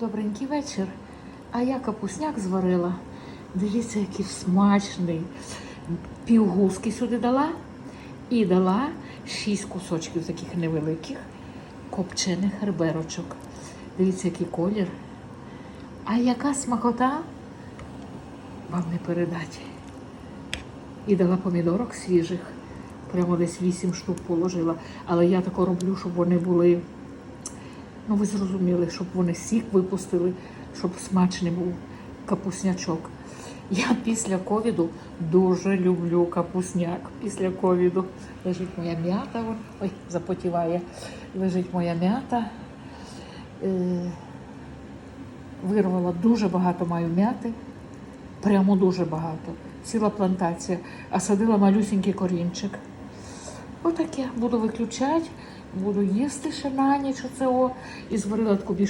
Добренький вечір. А я капусняк зварила. Дивіться, який смачний. Півгузки сюди дала і дала шість кусочків таких невеликих копчених реберочок. Дивіться, який колір. А яка смакота вам не передати. І дала помідорок свіжих. Прямо десь вісім штук положила. Але я тако роблю, щоб вони були. Ну, ви зрозуміли, щоб вони сік випустили, щоб смачний був капуснячок. Я після ковіду дуже люблю капусняк. Після ковіду лежить моя м'ята. Ой, запотіває. Лежить моя м'ята. Е, вирвала дуже багато маю м'яти. Прямо дуже багато. Ціла плантація. А садила малюсінький корінчик. Отаке буду виключати, буду їсти ще на ніч оце о, і зварила таку більш